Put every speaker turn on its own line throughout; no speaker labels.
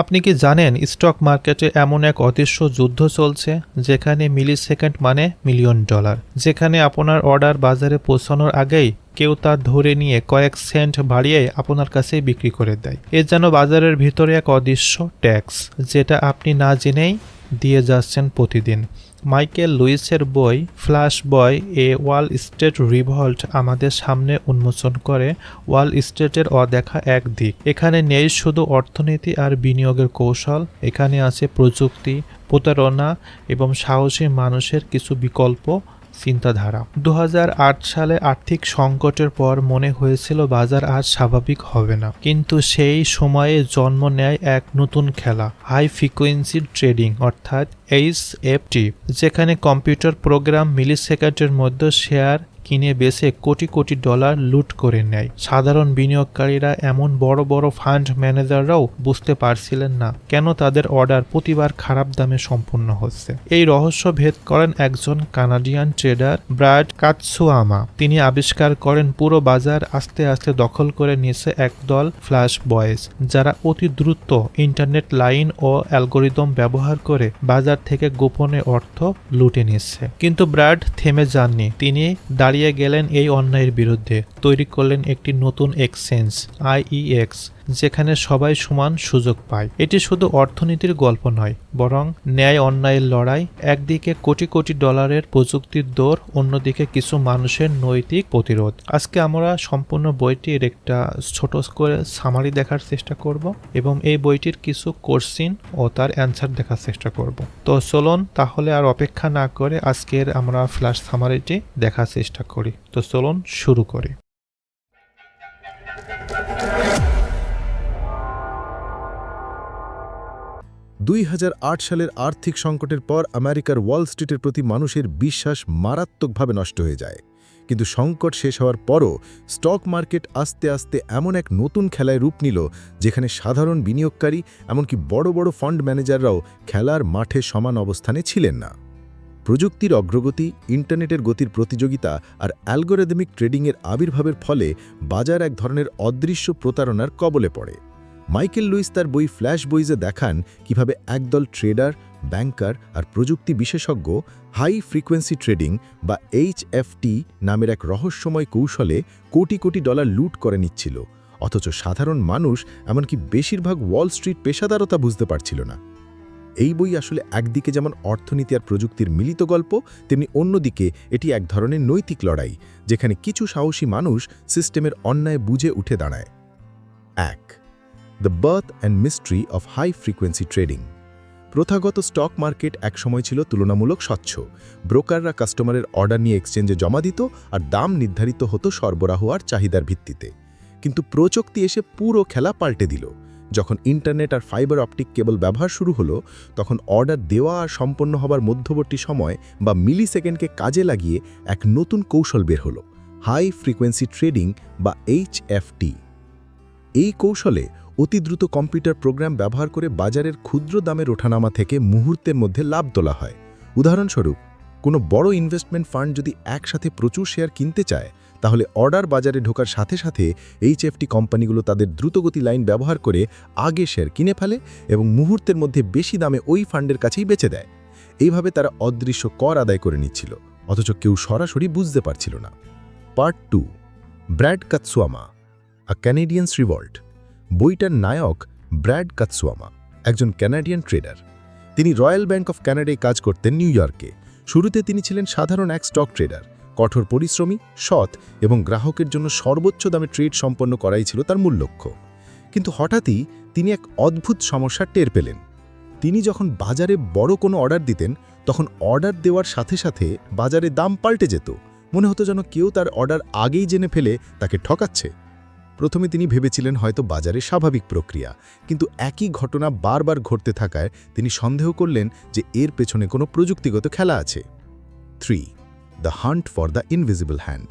আপনি কি জানেন স্টক মার্কেটে এমন এক অদৃশ্য যুদ্ধ চলছে, যেখানে মিলি সেকেন্ড মানে মিলিয়ন ডলার, যেখানে আপনার অর্ডার বাজারে পৌঁছানোর আগেই কেউ তা ধরে নিয়ে কয়েক সেন্ট বাড়িয়ে আপনার কাছে বিক্রি করে দেয়। এ যেন বাজারের ভিতরে এক অদৃশ্য ট্যাক্স, যেটা আপনি না জেনেই দিয়ে যাচ্ছেন প্রতিদিন। মাইকেল লুইসের বই Flash Boy A Wall Street Revolt আমাদের সামনে উন্মোচন করে ওয়াল স্টেটের অদেখা এক দিক। এখানে নেই শুধু অর্থনীতি আর বিনিয়োগের কৌশল, এখানে আছে প্রযুক্তি, প্রতারণা এবং সাহসী মানুষের কিছু বিকল্প চিন্তাধারা। দু হাজার আট সালে আর্থিক সংকটের পর মনে হয়েছিল বাজার আর স্বাভাবিক হবে না। কিন্তু সেই সময়ে জন্ম নেয় এক নতুন খেলা হাই ফ্রিকোয়েন্সি ট্রেডিং অর্থাৎ এইচ এফটি যেখানে কম্পিউটার প্রোগ্রাম মিলি সেকেন্ডের মধ্যে শেয়ার কিনে বেছে কোটি কোটি ডলার লুট করে নেয়। সাধারণ বিনিয়োগকারীরা এমন বড় বড় ফান্ড ম্যানেজাররাও বুঝতে পারছিলেন না কেন তাদের অর্ডার প্রতিবার খারাপ দামে সম্পূর্ণ হচ্ছে। এই রহস্য ভেদ করেন একজন কানাডিয়ান ট্রেডার ব্রাড কাতসুয়ামা তিনি আবিষ্কার করেন পুরো বাজার আস্তে আস্তে দখল করে নিয়েছে একদল ফ্ল্যাশ বয়েজ, যারা অতি দ্রুত ইন্টারনেট লাইন ও অ্যালগোরিদম ব্যবহার করে বাজার থেকে গোপনে অর্থ লুটে নিচ্ছে। কিন্তু ব্রাড থেমে যাননি। তিনি গেলেন এই অন্যায়ের বিরুদ্ধে। তৈরি করলেন একটি নতুন এক্সচেঞ্জ আইইএক্স। যেখানে সবাই সমান সুযোগ পায়। এটি শুধু অর্থনীতির গল্প নয়, বরং ন্যায় অন্যায়ের লড়াই, একদিকে কোটি কোটি ডলারের প্রযুক্তির দৌড়, অন্যদিকে কিছু মানুষের নৈতিক প্রতিরোধ। আজকে আমরা সম্পূর্ণ বইটির একটা ছোট করে সামারি দেখার চেষ্টা করব এবং এই বইটির কিছু কোশ্চিন ও তার অ্যান্সার দেখার চেষ্টা করব। তো চলুন তাহলে আর অপেক্ষা না করে আজকের আমরা ফ্ল্যাশ সামারিটি দেখার চেষ্টা করি। তো চলুন শুরু করি।
দুই হাজার আট সালের আর্থিক সংকটের পর আমেরিকার ওয়াল স্ট্রিটের প্রতি মানুষের বিশ্বাস মারাত্মকভাবে নষ্ট হয়ে যায়। কিন্তু সংকট শেষ হওয়ার পরও স্টক মার্কেট আস্তে আস্তে এমন এক নতুন খেলায় রূপ নিল, যেখানে সাধারণ বিনিয়োগকারী এমনকি বড় বড় ফান্ড ম্যানেজাররাও খেলার মাঠে সমান অবস্থানে ছিলেন না। প্রযুক্তির অগ্রগতি, ইন্টারনেটের গতির প্রতিযোগিতা আর অ্যালগোরেদমিক ট্রেডিংয়ের আবির্ভাবের ফলে বাজার এক ধরনের অদৃশ্য প্রতারণার কবলে পড়ে। মাইকেল লুইস তার বই ফ্ল্যাশ বইজে দেখান কীভাবে একদল ট্রেডার, ব্যাংকার আর প্রযুক্তি বিশেষজ্ঞ হাই ফ্রিকোয়েন্সি ট্রেডিং বা এইচএফটি নামের এক রহস্যময় কৌশলে কোটি কোটি ডলার লুট করে নিচ্ছিল। অথচ সাধারণ মানুষ, এমনকি বেশিরভাগ ওয়াল স্ট্রিট পেশাদারতা বুঝতে পারছিল না। এই বই আসলে একদিকে যেমন অর্থনীতি আর প্রযুক্তির মিলিত গল্প, তেমনি অন্যদিকে এটি এক ধরনের নৈতিক লড়াই, যেখানে কিছু সাহসী মানুষ সিস্টেমের অন্যায় বুঝে উঠে দাঁড়ায়। এক the birth and mystery of high frequency trading প্রথাগত স্টক মার্কেট একসময় ছিল তুলনামূলক স্বচ্ছ। ব্রোকাররা কাস্টমারের অর্ডার নিয়ে এক্সচেঞ্জে জমা দিত আর দাম নির্ধারিত হতো সরবরাহ আর চাহিদার ভিত্তিতে। কিন্তু প্রযুক্তি এসে পুরো খেলা পাল্টে দিল। যখন ইন্টারনেট আর ফাইবার অপটিক কেবল ব্যবহার শুরু হলো, তখন অর্ডার দেওয়া আর সম্পন্ন হবার মধ্যবর্তী সময় বা মিলি সেকেন্ডকে কাজে লাগিয়ে এক নতুন কৌশল বের হলো হাই ফ্রিকোয়েন্সি ট্রেডিং বা এইচএফটি এই কৌশলে অতি দ্রুত কম্পিউটার প্রোগ্রাম ব্যবহার করে বাজারের ক্ষুদ্র দামের ওঠানামা থেকে মুহূর্তের মধ্যে লাভ তোলা হয়। উদাহরণস্বরূপ, কোনো বড় ইনভেস্টমেন্ট ফান্ড যদি একসাথে প্রচুর শেয়ার কিনতে চায়, তাহলে অর্ডার বাজারে ঢোকার সাথে সাথে এইচএফটি কোম্পানিগুলো তাদের দ্রুতগতি লাইন ব্যবহার করে আগে শেয়ার কিনে ফেলে এবং মুহূর্তের মধ্যে বেশি দামে ওই ফান্ডের কাছেই বেচে দেয়। এইভাবে তারা অদৃশ্য কর আদায় করে নিচ্ছিল, অথচ কেউ সরাসরি বুঝতে পারছিল না। Part two Brad Katsuyama a Canadian's revolt বইটার নায়ক ব্র্যাড কাতসুয়ামা একজন ক্যানাডিয়ান ট্রেডার। তিনি রয়্যাল ব্যাংক অফ ক্যানাডায় কাজ করতেন নিউ ইয়র্কে। শুরুতে তিনি ছিলেন সাধারণ এক স্টক ট্রেডার। কঠোর পরিশ্রমী, সৎ এবং গ্রাহকের জন্য সর্বোচ্চ দামে ট্রেড সম্পন্ন করাই ছিল তার মূল লক্ষ্য। কিন্তু হঠাৎই তিনি এক অদ্ভুত সমস্যা টের পেলেন। তিনি যখন বাজারে বড় কোনো অর্ডার দিতেন, তখন অর্ডার দেওয়ার সাথে সাথে বাজারে দাম পাল্টে যেত। মনে হতো যেন কেউ তার অর্ডার আগেই জেনে ফেলে তাকে ঠকাচ্ছে। প্রথমে তিনি ভেবেছিলেন হয়তো বাজারে স্বাভাবিক প্রক্রিয়া, কিন্তু একই ঘটনা বারবার ঘটতে থাকায় তিনি সন্দেহ করলেন যে এর পেছনে কোনো প্রযুক্তিগত খেলা আছে। Three, the hunt for the invisible hand.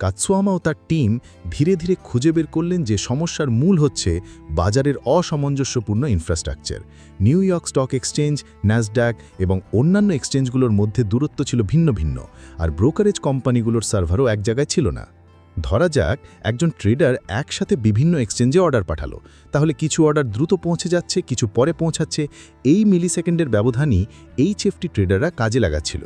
Katsuyama ও তার টিম ধীরে ধীরে খুঁজে বের করলেন যে সমস্যার মূল হচ্ছে বাজারের অসামঞ্জস্যপূর্ণ infrastructure New York stock exchange, Nasdaq এবং অন্যান্য এক্সচেঞ্জগুলোর মধ্যে দূরত্ব ছিল ভিন্ন ভিন্ন, আর ব্রোকারেজ কোম্পানিগুলোর সার্ভারও এক জায়গায় ছিল না।
ধরা যাক, একজন ট্রেডার একসাথে বিভিন্ন এক্সচেঞ্জে অর্ডার পাঠালো। তাহলে কিছু অর্ডার দ্রুত পৌঁছে যাচ্ছে, কিছু পরে পৌঁছাচ্ছে। এই মিলি সেকেন্ডের ব্যবধানই এইচএফটি ট্রেডাররা কাজে লাগাচ্ছিল।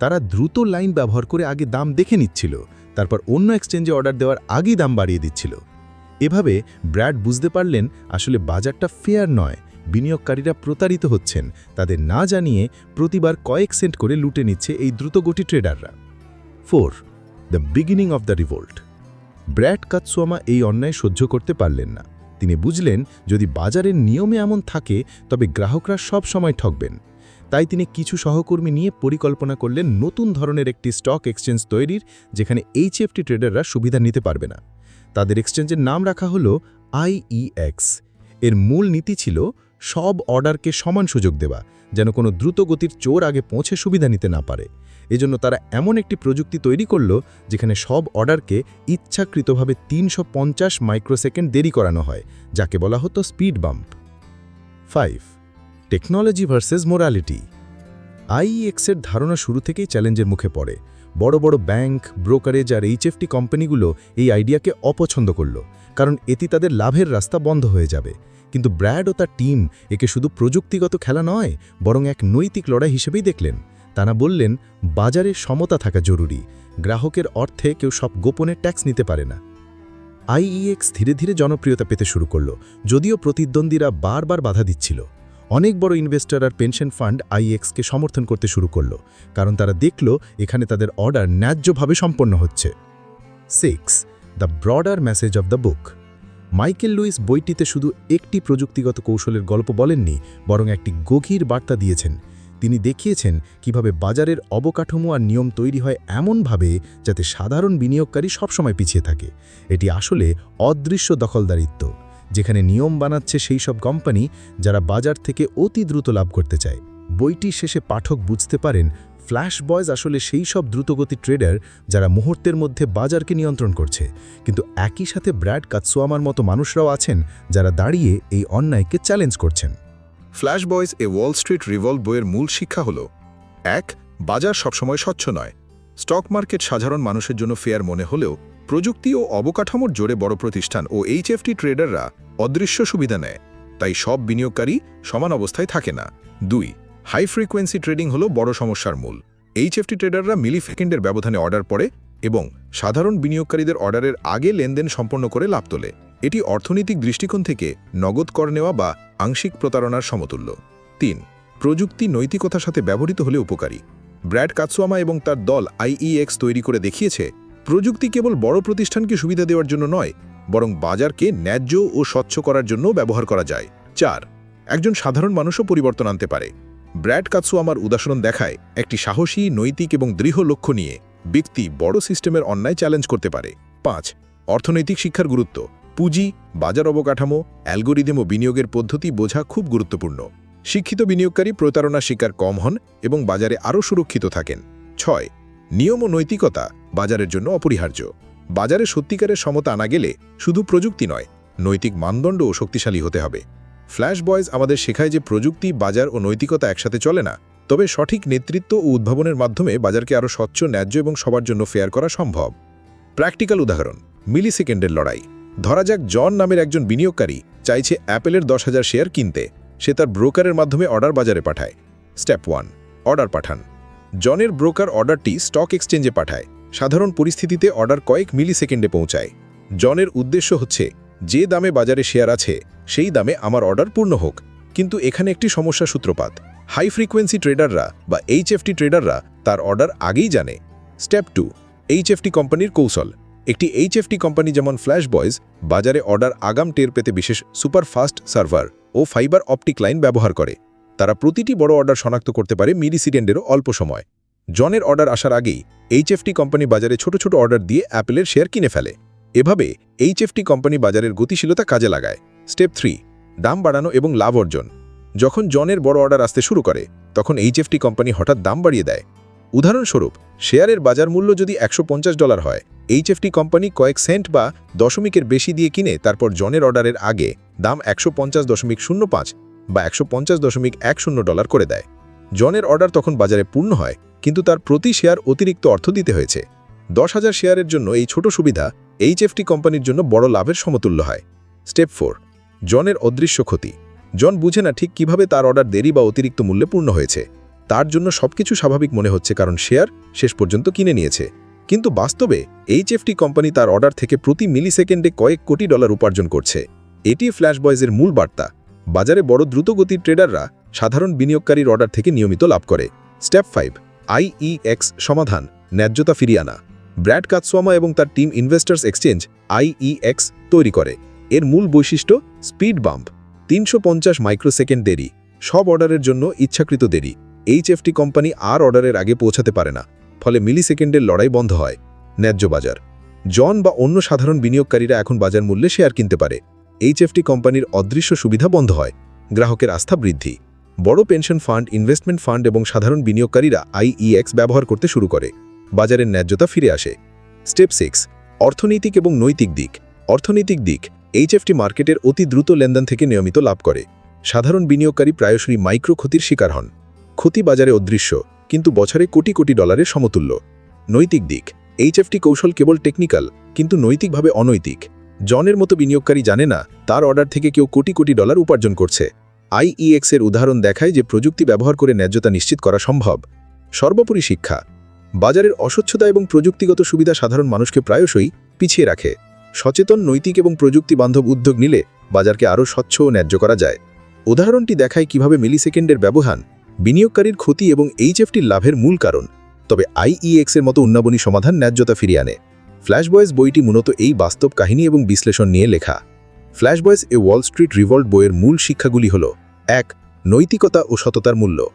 তারা দ্রুত লাইন ব্যবহার করে আগে দাম দেখে নিচ্ছিল, তারপর অন্য এক্সচেঞ্জে অর্ডার দেওয়ার আগেই দাম বাড়িয়ে দিচ্ছিল। এভাবে ব্র্যাড বুঝতে পারলেন, আসলে বাজারটা ফেয়ার নয়, বিনিয়োগকারীরা প্রতারিত হচ্ছেন। তাদের না জানিয়ে প্রতিবার কয়েক সেন্ট করে লুটে নিচ্ছে এই দ্রুতগতি ট্রেডাররা। Four the beginning of the revolt Brad Katsuyama এই অন্যায় সহ্য করতে পারলেন না। তিনি বুঝলেন, যদি বাজারের নিয়মে এমন থাকে, তবে গ্রাহকরা সব সময় ঠকবেন তাই তিনি কিছু সহকর্মী নিয়ে পরিকল্পনা করলেন নতুন ধরনের একটি স্টক এক্সচেঞ্জ তৈরির, যেখানে এইচএফটি ট্রেডাররা সুবিধা নিতে পারবে না। তাদের এক্সচেঞ্জের নাম রাখা হল আইইএক্স এর মূল নীতি ছিল, সব অর্ডারকে সমান সুযোগ দেওয়া, যেন কোনো দ্রুতগতির চোর আগে পৌঁছে সুবিধা নিতে না পারে। এজন্য তারা এমন একটি প্রযুক্তি তৈরি করল যেখানে সব অর্ডারকে ইচ্ছাকৃতভাবে তিনশো পঞ্চাশ মাইক্রোসেকেন্ড দেরি করানো হয়, যাকে বলা হতো speed bump. Five, technology versus morality. আইএক্সের ধারণা শুরু থেকেই চ্যালেঞ্জের মুখে পড়ে। বড় বড় ব্যাংক, ব্রোকারেজ আর এইচএফটি কোম্পানিগুলো এই আইডিয়াকে অপছন্দ করল, কারণ এটি তাদের লাভের রাস্তা বন্ধ হয়ে যাবে। কিন্তু ব্র্যাড ও তার টিম একে শুধু প্রযুক্তিগত খেলা নয়, বরং এক নৈতিক লড়াই হিসেবেই দেখলেন। তারা বললেন, বাজারে সমতা থাকা জরুরি। গ্রাহকের অর্থে কেউ সব গোপনে ট্যাক্স নিতে পারে না। আইইএক্স ধীরে ধীরে জনপ্রিয়তা পেতে শুরু করল, যদিও প্রতিদ্বন্দ্বীরা বারবার বাধা দিচ্ছিল। অনেক বড় ইনভেস্টর আর পেনশন ফান্ড আইএক্সকে সমর্থন করতে শুরু করল, কারণ তারা দেখল এখানে তাদের অর্ডার ন্যায্যভাবে সম্পন্ন হচ্ছে। Six, the broader message of the book. Michael Lewis বইটিতে শুধু একটি প্রযুক্তিগত কৌশলের গল্প বলেননি, বরং একটি গভীর বার্তা দিয়েছেন। তিনি দেখিয়েছেন কীভাবে বাজারের অবকাঠামো আর নিয়ম তৈরি হয় এমনভাবে যাতে সাধারণ বিনিয়োগকারী সবসময় পিছিয়ে থাকে। এটি আসলে অদৃশ্য দখলদারিত্ব, যেখানে নিয়ম বানাচ্ছে সেই সব কোম্পানি যারা বাজার থেকে অতি দ্রুত লাভ করতে চায়। বইটি শেষে পাঠক বুঝতে পারেন, ফ্ল্যাশ বয়জ আসলে সেই সব দ্রুতগতি ট্রেডার যারা মুহূর্তের মধ্যে বাজারকে নিয়ন্ত্রণ করছে। কিন্তু একই সাথে ব্র্যাড কাতসুয়ামার মতো মানুষরাও আছেন যারা দাঁড়িয়ে এই অন্যায়কে চ্যালেঞ্জ করছেন।
Flash Boys a Wall Street revolt বইয়ের মূল শিক্ষা হল, এক, বাজার সবসময় স্বচ্ছ নয়। স্টক মার্কেট সাধারণ মানুষের জন্য ফেয়ার মনে হলেও প্রযুক্তি ও অবকাঠামোর জোরে বড় প্রতিষ্ঠান ও এইচএফটি ট্রেডাররা অদৃশ্য সুবিধা নেয়, তাই সব বিনিয়োগকারী সমান অবস্থায় থাকে না। দুই হাই ফ্রিকোয়েন্সি ট্রেডিং হল বড় সমস্যার মূল। এইচএফটি ট্রেডাররা মিলি সেকেন্ডের ব্যবধানে অর্ডার পড়ে এবং সাধারণ বিনিয়োগকারীদের অর্ডারের আগে লেনদেন সম্পন্ন করে লাভ তোলে। এটি অর্থনৈতিক দৃষ্টিকোণ থেকে নগদ কর নেওয়া বা আংশিক প্রতারণার সমতুল্য। তিন, প্রযুক্তি নৈতিকতার সাথে ব্যবহৃত হলে উপকারী। ব্র্যাড কাতসুয়ামা এবং তার দল আইইএক্স তৈরি করে দেখিয়েছে, প্রযুক্তি কেবল বড় প্রতিষ্ঠানকে সুবিধা দেওয়ার জন্য নয়, বরং বাজারকে ন্যায্য ও স্বচ্ছ করার জন্য ব্যবহার করা যায়। চার, একজন সাধারণ মানুষও পরিবর্তন আনতে পারে। ব্র্যাড কাতসুয়ামার উদাহরণ দেখায় একটি সাহসী, নৈতিক এবং দৃঢ় লক্ষ্য নিয়ে ব্যক্তি বড় সিস্টেমের অন্যায় চ্যালেঞ্জ করতে পারে। পাঁচ, অর্থনৈতিক শিক্ষার গুরুত্ব। পুঁজি, বাজার অবকাঠামো, অ্যালগোরিদম ও বিনিয়োগের পদ্ধতি বোঝা খুব গুরুত্বপূর্ণ। শিক্ষিত বিনিয়োগকারী প্রতারণা শিকার কম হন এবং বাজারে আরও সুরক্ষিত থাকেন। ছয়, নিয়ম ও নৈতিকতা বাজারের জন্য অপরিহার্য। বাজারে সত্যিকারের সমতা আনা গেলে শুধু প্রযুক্তি নয়, নৈতিক মানদণ্ডও শক্তিশালী হতে হবে। ফ্ল্যাশ বয়েজ আমাদের শেখায় যে প্রযুক্তি, বাজার ও নৈতিকতা একসাথে চলে না, তবে সঠিক নেতৃত্ব ও উদ্ভাবনের মাধ্যমে বাজারকে আরও স্বচ্ছ, ন্যায্য এবং সবার জন্য ফেয়ার করা সম্ভব। প্র্যাকটিক্যাল উদাহরণ মিলি সেকেন্ডের লড়াই। ধরা যাক জন নামের একজন বিনিয়োগকারী চাইছে অ্যাপেলের দশ হাজার শেয়ার কিনতে। সে তার ব্রোকারের মাধ্যমে অর্ডার বাজারে পাঠায়। স্টেপ ওয়ান, অর্ডার পাঠান। জনের ব্রোকার অর্ডারটি স্টক এক্সচেঞ্জে পাঠায়। সাধারণ পরিস্থিতিতে অর্ডার কয়েক মিলি সেকেন্ডে পৌঁছায়। জনের উদ্দেশ্য হচ্ছে, যে দামে বাজারে শেয়ার আছে, সেই দামে আমার অর্ডার পূর্ণ হোক। কিন্তু এখানে একটি সমস্যা সূত্রপাত। হাই ফ্রিকোয়েন্সি ট্রেডাররা বা এইচএফটি ট্রেডাররা তার অর্ডার আগেই জানে। স্টেপ টু এইচএফটি কোম্পানির কৌশল। একটি এইচএফটি কোম্পানি যেমন ফ্ল্যাশ বয়েজ বাজারে অর্ডার আগাম টের পেতে বিশেষ সুপারফাস্ট সার্ভার ও ফাইবার অপটিক লাইন ব্যবহার করে। তারা প্রতিটি বড় অর্ডার শনাক্ত করতে পারে মিলি সেকেন্ডেরও অল্প সময়। জনের অর্ডার আসার আগেই এইচএফটি কোম্পানি বাজারে ছোট ছোট অর্ডার দিয়ে অ্যাপেলের শেয়ার কিনে ফেলে। এভাবে এইচএফটি কোম্পানি বাজারের গতিশীলতা কাজে লাগায়। স্টেপ থ্রি, দাম বাড়ানো এবং লাভ অর্জন। যখন জনের বড় অর্ডার আসতে শুরু করে, তখন এইচএফটি কোম্পানি হঠাৎ দাম বাড়িয়ে দেয়। উদাহরণস্বরূপ, শেয়ারের বাজার মূল্য যদি একশো পঞ্চাশ ডলার হয় এইচএফটি কোম্পানি কয়েক সেন্ট বা দশমিকের বেশি দিয়ে কিনে তারপর জনের অর্ডারের আগে দাম একশো পঞ্চাশ দশমিক শূন্য পাঁচ বা একশো পঞ্চাশ দশমিক এক শূন্য ডলার করে দেয়। জনের অর্ডার তখন বাজারে পূর্ণ হয়, কিন্তু তার প্রতি শেয়ার অতিরিক্ত অর্থ দিতে হয়েছে। দশ হাজার শেয়ারের জন্য এই ছোট সুবিধা এইচএফটি কোম্পানির জন্য বড় লাভের সমতুল্য হয়। স্টেপ ফোর জনের অদৃশ্য ক্ষতি। জন বুঝে না ঠিক কীভাবে তার অর্ডার দেরি বা অতিরিক্ত মূল্যে পূর্ণ হয়েছে। তার জন্য সবকিছু স্বাভাবিক মনে হচ্ছে কারণ শেয়ার শেষ পর্যন্ত কিনে নিয়েছে। কিন্তু বাস্তবে এইচএফটি কোম্পানি তার অর্ডার থেকে প্রতি মিলি সেকেন্ডে কয়েক কোটি ডলার উপার্জন করছে। এটি ফ্ল্যাশ বয়েজের মূল বার্তা। বাজারে বড় দ্রুতগতির ট্রেডাররা সাধারণ বিনিয়োগকারীর অর্ডার থেকে নিয়মিত লাভ করে। স্টেপ ফাইভ আইইএক্স সমাধান, ন্যায্যতা ফিরিয়ে আনা। ব্র্যাড কাতসোয়ামা এবং তার টিম ইনভেস্টার্স এক্সচেঞ্জ আইইএক্স তৈরি করে। এর মূল বৈশিষ্ট্য, স্পিড বাম্প। তিনশো পঞ্চাশ মাইক্রোসেকেন্ড দেরি। সব অর্ডারের জন্য ইচ্ছাকৃত দেরি। এইচএফটি কোম্পানি আর অর্ডারের আগে পৌঁছাতে পারে না। ফলে মিলি সেকেন্ডের লড়াই বন্ধ হয়, ন্যায্য বাজার। জন বা অন্য সাধারণ বিনিয়োগকারীরা এখন বাজার মূল্যে শেয়ার কিনতে পারে। এইচএফটি কোম্পানির অদৃশ্য সুবিধা বন্ধ হয়, গ্রাহকের আস্থা বৃদ্ধি। বড় পেনশন ফান্ড, ইনভেস্টমেন্ট ফান্ড এবং সাধারণ বিনিয়োগকারীরা আইইএক্স ব্যবহার করতে শুরু করে। বাজারের ন্যায্যতা ফিরে আসে। স্টেপ সিক্স, অর্থনৈতিক এবং নৈতিক দিক। অর্থনৈতিক দিক, এইচএফটি মার্কেটের অতি দ্রুত লেনদেন থেকে নিয়মিত লাভ করে। সাধারণ বিনিয়োগকারী প্রায়শই মাইক্রো ক্ষতির শিকার হন। ক্ষতি বাজারে অদৃশ্য। কিন্তু বছরে কোটি কোটি ডলারের সমতুল্য। নৈতিক দিক, এইচএফটি কৌশল কেবল টেকনিক্যাল কিন্তু নৈতিকভাবে অনৈতিক। জনের মতো বিনিয়োগকারী জানে না, তার অর্ডার থেকে কেউ কোটি কোটি ডলার উপার্জন করছে। আইইএক্স এর উদাহরণ দেখায় যে প্রযুক্তি ব্যবহার করে ন্যায্যতা নিশ্চিত করা সম্ভব। সর্বোপরি শিক্ষা। বাজারের অস্বচ্ছতা এবং প্রযুক্তিগত সুবিধা সাধারণ মানুষকে প্রায়শই পিছিয়ে রাখে। সচেতন নৈতিক এবং প্রযুক্তি বান্ধব উদ্যোগ নিলে বাজারকে আরও স্বচ্ছ ও ন্যায্য করা যায়। উদাহরণটি দেখায় কীভাবে মিলিসেকেন্ডের ব্যবধান বিনিয়োগকারীর ক্ষতি এবং এইচএফটির লাভের মূল কারণ। তবে আইইএক্স এর মতো উন্নবনী সমাধান ন্যায্যতা ফিরিয়ে আনে। ফ্ল্যাশ বয়েস বইটি মূলত এই বাস্তব কাহিনী এবং বিশ্লেষণ নিয়ে লেখা। ফ্ল্যাশ বয়েস এ ওয়াল স্ট্রিট রিভল্ট বইয়ের মূল শিক্ষাগুলি হল, এক, নৈতিকতা ও সততার মূল্য।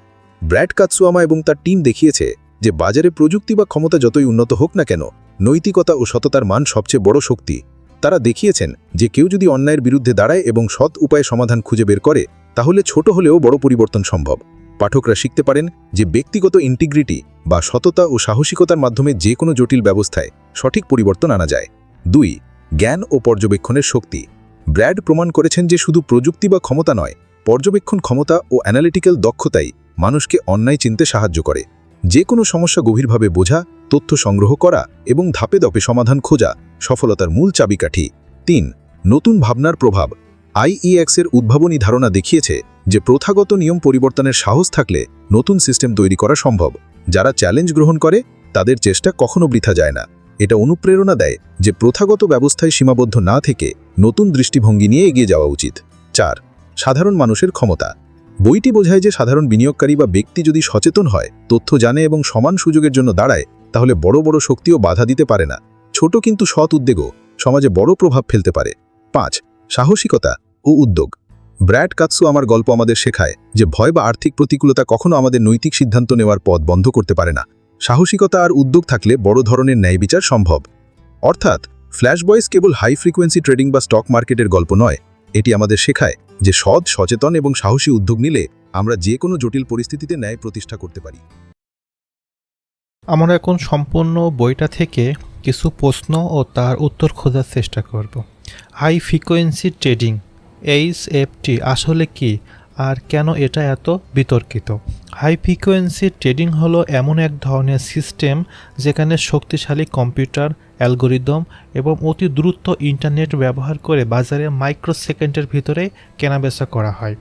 ব্র্যাড কাতসুয়ামা এবং তার টিম দেখিয়েছে যে বাজারে প্রযুক্তি বা ক্ষমতা যতই উন্নত হোক না কেন, নৈতিকতা ও সততার মান সবচেয়ে বড় শক্তি। তারা দেখিয়েছেন যে কেউ যদি অন্যায়ের বিরুদ্ধে দাঁড়ায় এবং সৎ উপায়ে সমাধান খুঁজে বের করে, তাহলে ছোট হলেও বড় পরিবর্তন সম্ভব। পাঠকরা শিখতে পারেন যে ব্যক্তিগত ইন্টিগ্রিটি বা সততা ও সাহসিকতার মাধ্যমে যে কোনো জটিল ব্যবস্থায় সঠিক পরিবর্তন আনা যায়। দুই, জ্ঞান ও পর্যবেক্ষণের শক্তি। ব্র্যাড প্রমাণ করেছেন যে শুধু প্রযুক্তি বা ক্ষমতা নয়, পর্যবেক্ষণ ক্ষমতা ও অ্যানালিটিক্যাল দক্ষতাই মানুষকে অন্যায় চিনতে সাহায্য করে। যে কোনো সমস্যা গভীরভাবে বোঝা, তথ্য সংগ্রহ করা এবং ধাপে ধাপে সমাধান খোঁজা সফলতার মূল চাবিকাঠি। তিন, নতুন ভাবনার প্রভাব। আইইএক্স এর উদ্ভাবনী ধারণা দেখিয়েছে যে প্রথাগত নিয়ম পরিবর্তনের সাহস থাকলে নতুন সিস্টেম তৈরি করা সম্ভব। যারা চ্যালেঞ্জ গ্রহণ করে, তাদের চেষ্টা কখনো বৃথা যায় না। এটা অনুপ্রেরণা দেয় যে প্রথাগত ব্যবস্থায় সীমাবদ্ধ না থেকে নতুন দৃষ্টিভঙ্গি নিয়ে এগিয়ে যাওয়া উচিত। চার, সাধারণ মানুষের ক্ষমতা। বইটি বোঝায় যে সাধারণ বিনিয়োগকারী বা ব্যক্তি যদি সচেতন হয়, তথ্য জানে এবং সমান সুযোগের জন্য দাঁড়ায়, তাহলে বড় বড় শক্তিও বাধা দিতে পারে না। ছোট কিন্তু সৎ উদ্যোগও সমাজে বড় প্রভাব ফেলতে পারে। পাঁচ, সাহসিকতা। ও উদ্যোগ। ব্র্যাড কাৎসু আমার গল্প আমাদের শেখায় যে ভয় বা আর্থিক প্রতিকূলতা কখনো আমাদের নৈতিক সিদ্ধান্ত নেওয়ার পথ বন্ধ করতে পারে না। সাহসিকতা আর উদ্যোগ থাকলে বড় ধরনের ন্যায় বিচার সম্ভব। অর্থাৎ, ফ্ল্যাশ বয়েস কেবল হাই ফ্রিকোয়েন্সি ট্রেডিং বা স্টক মার্কেটের গল্প নয়, এটি আমাদের শেখায় যে সৎ, সচেতন এবং সাহসী উদ্যোগ নিলে আমরা যে কোনো জটিল পরিস্থিতিতে ন্যায় প্রতিষ্ঠা করতে পারি।
আমরা এখন সম্পূর্ণ বইটা থেকে কিছু প্রশ্ন ও তার উত্তর খোঁজার চেষ্টা করব। High frequency trading H F T আসলে কি? আর কেন এটা এত বিতর্কিত? হাই ফ্রিকোয়েন্সি ট্রেডিং হলো এমন এক ধরনের সিস্টেম যেখানে শক্তিশালী কম্পিউটার অ্যালগোরিদম এবং অতি দ্রুত ইন্টারনেট ব্যবহার করে বাজারে মাইক্রো সেকেন্ডের ভিতরে কেনাবেচা করা হয়।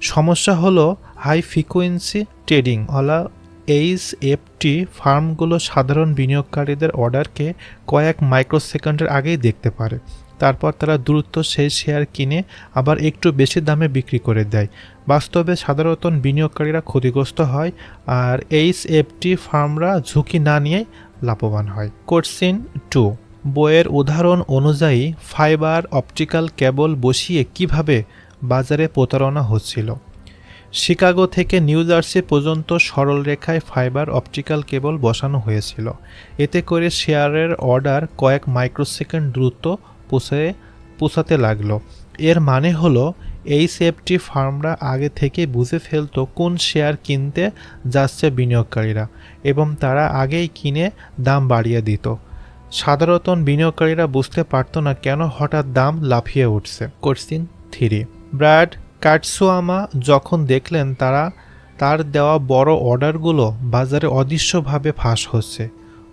সমস্যা হলো হাই ফ্রিকোয়েন্সি ট্রেডিং অলা এইচ এফটি ফার্মগুলো সাধারণ বিনিয়োগকারীদের অর্ডারকে কয়েক মাইক্রো সেকেন্ডের আগেই দেখতে পারে। তারপর তারা দ্রুত সেই শেয়ার কিনে আবার একটু বেশি দামে বিক্রি করে দেয়। বাস্তবে সাধারণত বিনিয়োগকারীরা ক্ষতিগ্রস্ত হয় আর এইচ এফটি ফার্মরা ঝুঁকি না নিয়ে লাভবান হয়। কোর্সিন টু, বইয়ের উদাহরণ অনুযায়ী ফাইবার অপটিক্যাল কেবল বসিয়ে কীভাবে বাজারে প্রতারণা হচ্ছিল? শিকাগো থেকে নিউ জার্সি পর্যন্ত সরল রেখায় ফাইবার অপটিক্যাল কেবল বসানো হয়েছিল। এতে করে শেয়ারের অর্ডার কয়েক মাইক্রোসেকেন্ড দ্রুত পৌঁছে পুষাতে লাগল। এর মানে হলো, এই সেফটি ফার্মরা আগে থেকে বুঝে ফেলতো কোন শেয়ার কিনতে যাচ্ছে বিনিয়োগকারীরা এবং তারা আগেই কিনে দাম বাড়িয়ে দিত। সাধারণত বিনিয়োগকারীরা বুঝতে পারতো না কেন হঠাৎ দাম লাফিয়ে উঠছে। কোর্সিন থ্রি। ব্র্যাড কাটসুয়ামা যখন দেখলেন তারা, তার দেওয়া বড় অর্ডারগুলো বাজারে অদৃশ্যভাবে ফাঁস হচ্ছে,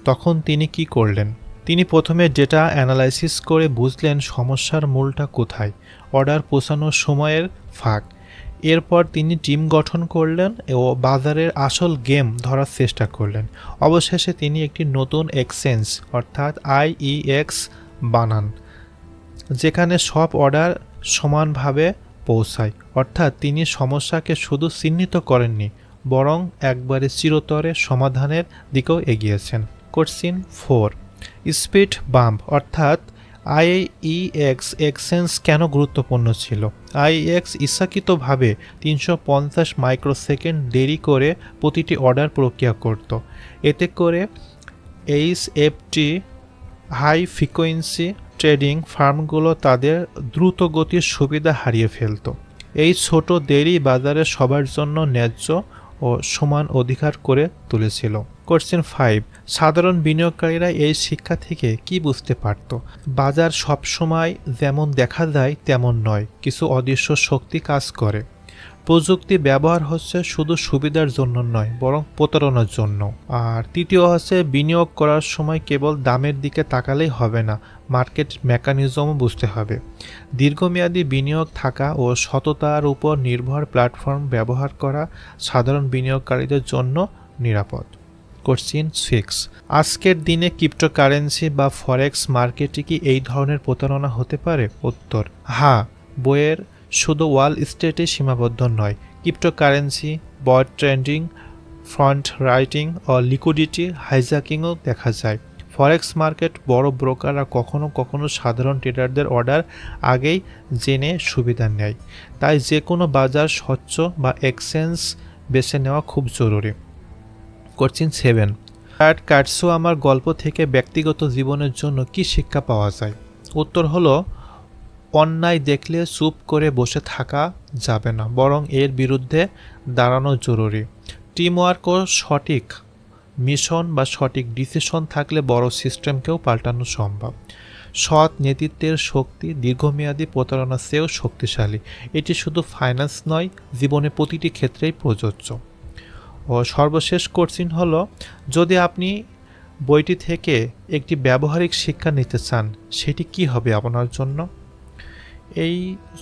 তখন তিনি কি করলেন? তিনি প্রথমে ডেটা অ্যানালাইসিস করে বুঝলেন সমস্যার মূলটা কোথায়, অর্ডার পৌঁছানোর সময়ের ফাঁক। এরপর তিনি টিম গঠন করলেন ও বাজারের আসল গেম ধরার চেষ্টা করলেন। অবশেষে তিনি একটি নতুন এক্সচেঞ্জ, অর্থাৎ আইইএক্স বানান, যেখানে সব অর্ডার সমানভাবে পৌঁছায়। অর্থাৎ তিনি সমস্যাকে শুধু চিহ্নিত করেননি, বরং একবারে চিরতরে সমাধানের দিকেও এগিয়েছেন। Question four. স্পিড বাম্প, অর্থাৎ আইইএক্স এক্সচেঞ্জ কেন গুরুত্বপূর্ণ ছিল? আইএক্স ইচ্ছাকৃতভাবে তিনশো পঞ্চাশ মাইক্রোসেকেন্ড দেরি করে প্রতিটি অর্ডার প্রক্রিয়া করত। এতে করে H F T high frequency trading ফার্মগুলো তাদের দ্রুত গতির সুবিধা হারিয়ে ফেলত। এই ছোট দেরি বাজারে সবার জন্য ন্যায্য ও সমান অধিকার করে তুলেছিল। কোশ্চেন ফাইভ, সাধারণ বিনিয়োগকারীরা এই শিক্ষা থেকে কি বুঝতে পারত? বাজার সবসময় যেমন দেখা যায়, তেমন নয়। কিছু অদৃশ্য শক্তি কাজ করে। প্রযুক্তি ব্যবহার হচ্ছে শুধু সুবিধার জন্য নয়, বরং প্রতারণার জন্য। আর তৃতীয় হচ্ছে, বিনিয়োগ করার সময় কেবল দামের দিকে তাকালেই হবে না, মার্কেট মেকানিজমও বুঝতে হবে। দীর্ঘমেয়াদী বিনিয়োগ থাকা ও সততার উপর নির্ভর প্ল্যাটফর্ম ব্যবহার করা সাধারণ বিনিয়োগকারীদের জন্য নিরাপদ। কোশ্চিন সিক্স আজকের দিনে ক্রিপ্টোকারেন্সি বা ফরেক্স মার্কেটে কি এই ধরনের প্রতারণা হতে পারে? উত্তর হ্যাঁ বইয়ের শুধু ওয়াল স্ট্রিটে সীমাবদ্ধ নয়। ক্রিপ্টোকারেন্সি বয় ট্রেন্ডিং ফ্রন্ট রাইটিং ও লিকুইডিটি হাইজ্যাকিংও দেখা যায়। ফরেক্স মার্কেট বড় ব্রোকাররা কখনো কখনো সাধারণ ট্রেডারদের অর্ডার আগেই জেনে সুবিধা নেয়। তাই যে কোনো বাজার স্বচ্ছ বা এক্সচেঞ্জ বেছে নেওয়া খুব জরুরি। Question seven. কার্ড কার্ডসো আমার গল্প থেকে ব্যক্তিগত জীবনের জন্য কি শিক্ষা পাওয়া যায়? উত্তর হলো, অন্যায় দেখলে চুপ করে বসে থাকা যাবে না, বরং এর বিরুদ্ধে দাঁড়ানো জরুরি। টিমওয়ার্ক ও সঠিক। মিশন বা সঠিক ডিসিশন থাকলে বড় সিস্টেমকেও পাল্টানো সম্ভব। সৎ নেতৃত্বের শক্তি, দীর্ঘমেয়াদী প্রতারণার চেয়েও শক্তিশালী। এটি শুধু ফাইন্যান্স নয় জীবনে প্রতিটি ক্ষেত্রেই প্রযোজ্য। ও সর্বশেষ কোশ্চিন হলো, যদি আপনি বইটি থেকে একটি ব্যবহারিক শিক্ষা নিতে চান, সেটি কি হবে আপনার জন্য? এই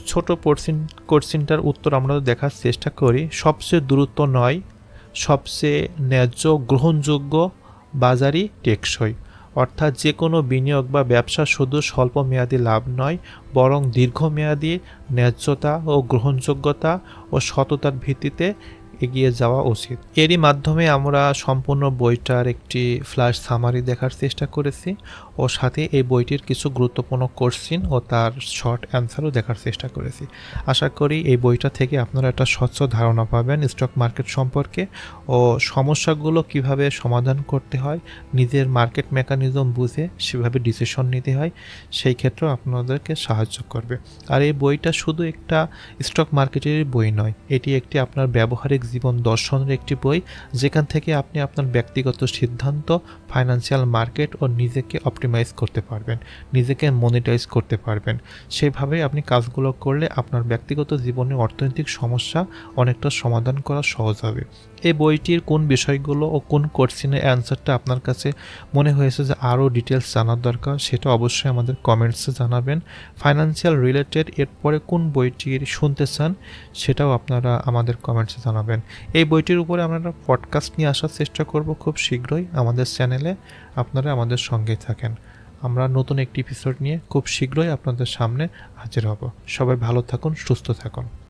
ছোট কোশ্চিন কোশ্চিনটার উত্তর আমরা দেখার চেষ্টা করি। সবচেয়ে দ্রুত নয়, সবচেয়ে ন্যায্য, গ্রহণযোগ্য বাজারই টেকসই। অর্থাৎ যে কোনো বিনিয়োগ বা ব্যবসা শুধু স্বল্প মেয়াদী লাভ নয়, বরং দীর্ঘমেয়াদী ন্যায্যতা ও গ্রহণযোগ্যতা ও সততার ভিত্তিতে এগিয়ে যাওয়া উচিত। এরই মাধ্যমে আমরা সম্পূর্ণ বইটার একটি ফ্ল্যাশ সামারি দেখার চেষ্টা করেছি। ও সাথে এই বইটির কিছু গুরুত্বপূর্ণ কোশ্চিন ও তার শর্ট অ্যান্সারও দেখার চেষ্টা করেছি। আশা করি এই বইটা থেকে আপনারা একটা স্বচ্ছ ধারণা পাবেন স্টক মার্কেট সম্পর্কে ও সমস্যাগুলো কীভাবে সমাধান করতে হয়, নিজের মার্কেট মেকানিজম বুঝে সেভাবে ডিসিশন নিতে হয়, সেই ক্ষেত্রেও আপনাদেরকে সাহায্য করবে। আর এই বইটা শুধু একটা স্টক মার্কেটের বই নয়, এটি একটি আপনার ব্যবহারিক জীবন দর্শনের একটি বই, যেখান থেকে আপনি আপনার ব্যক্তিগত সিদ্ধান্ত ফাইন্যান্সিয়াল মার্কেট ও নিজেকে অপটিমাইজ করতে পারবেন, নিজেকে মনিটাইজ করতে পারবেন। সেভাবে আপনি কাজগুলো করলে আপনার ব্যক্তিগত জীবনে অর্থনৈতিক সমস্যা অনেকটা সমাধান করা সহজ হবে। এই বইটির কোন বিষয়গুলো ও কোন কোশ্চিনের অ্যান্সারটা আপনার কাছে মনে হয়েছে যে আরও ডিটেলস জানার দরকার, সেটা অবশ্যই আমাদের কমেন্টসে জানাবেন। ফাইন্যান্সিয়াল রিলেটেড এরপরে কোন বইটির শুনতে চান, সেটাও আপনারা আমাদের কমেন্টসে জানাবেন। এই বইটির উপরে আমরা পডকাস্ট নিয়ে আসার চেষ্টা করব খুব শীঘ্রই আমাদের চ্যানেলে, আপনারা আমাদের সঙ্গেই থাকেন। আমরা নতুন একটি এপিসোড নিয়ে খুব শীঘ্রই আপনাদের সামনে হাজির হব। সবাই ভালো থাকুন, সুস্থ থাকুন।